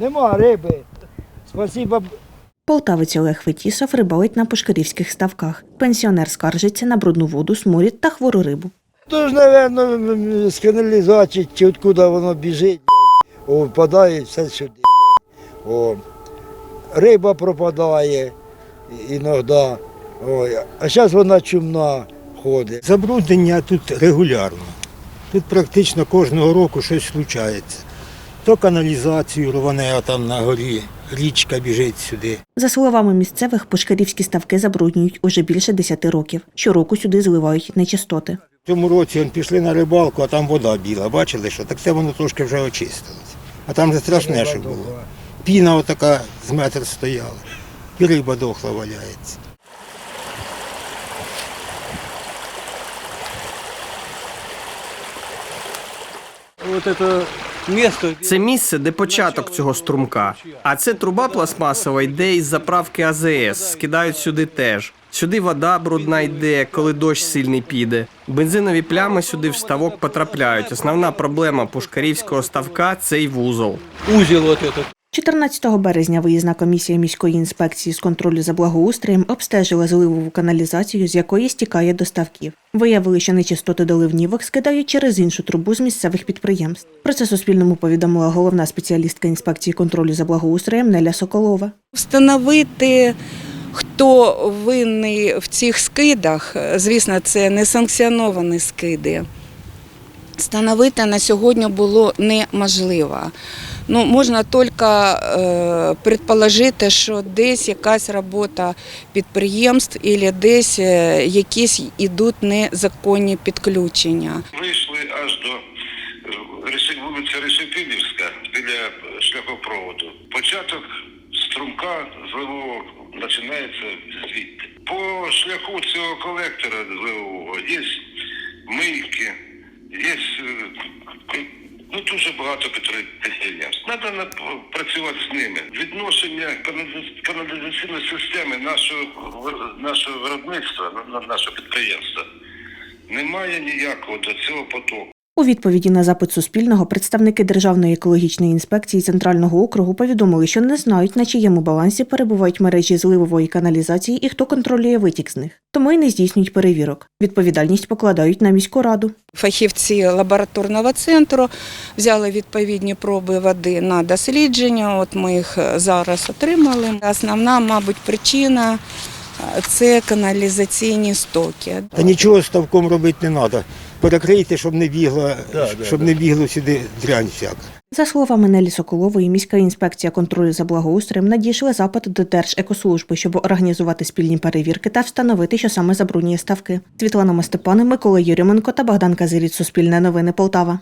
Нема риби. Спасибо. Полтавець Олег Фетісов рибалить на пушкарівських ставках. Пенсіонер скаржиться на брудну воду, сморід та хвору рибу. Тож, мабуть, з каналізації чи откуда воно біжить, о, впадає все сюди. О. Риба пропадає іноді. Ой, а зараз вона чумна ходить. Забруднення тут регулярно. Тут практично кожного року щось случається. То каналізацію рване, там на горі річка біжить сюди. За словами місцевих, пушкарівські ставки забруднюють уже більше 10 років. Щороку сюди зливають нечистоти. В цьому році он пішли на рибалку, а там вода біла. Бачили, що так це воно трошки вже очистилось. А там же страшне, що було. Піна отака з метр стояла. І риба дохла валяється. Вот это Це місце, де початок цього струмка. А це труба пластмасова йде із заправки АЗС. Скидають сюди теж. Сюди вода брудна йде, коли дощ сильний піде. Бензинові плями сюди в ставок потрапляють. Основна проблема пушкарівського ставка цей вузол. Узіл от. 14 березня виїзна комісія міської інспекції з контролю за благоустроєм обстежила зливову каналізацію, з якої стікає до ставків. Виявили, що нечистоти до ливнівок скидають через іншу трубу з місцевих підприємств. Про це Суспільному повідомила головна спеціалістка інспекції контролю за благоустроєм Неля Соколова. Встановити, хто винний в цих скидах, звісно, це несанкціоновані скиди. Встановити на сьогодні було неможливо. Ну, можна тільки е, предположити, що десь якась робота підприємств або десь е, якісь йдуть незаконні підключення. Вийшли аж до е, вулиці Решетилівська біля шляхопроводу. Початок струмка зливового починається звідти. По шляху цього колектора зливового є мийки, є е, ну, дуже багато підприємств. Треба працювати з ними. Відношення каналіз- каналізаційної системи нашого, нашого виробництва, на- на- нашого підприємства немає ніякого до цього потоку. У відповіді на запит Суспільного представники Державної екологічної інспекції Центрального округу повідомили, що не знають, на чиєму балансі перебувають мережі зливової каналізації і хто контролює витік з них. Тому й не здійснюють перевірок. Відповідальність покладають на міську раду. Фахівці лабораторного центру взяли відповідні проби води на дослідження. От ми їх зараз отримали. Основна, мабуть, причина це каналізаційні стоки. Та нічого з ставком робити не треба. Перекрийте, щоб не бігло, щоб не бігло сюди дрянь всяка. За словами Нелі Соколової, міська інспекція контролю за благоустроєм надійшли запит до Держекослужби, щоб організувати спільні перевірки та встановити, що саме забруднює ставки. Світлана Мостепани, Микола Юріменко та Богдан Казиріць. Суспільне новини Полтава.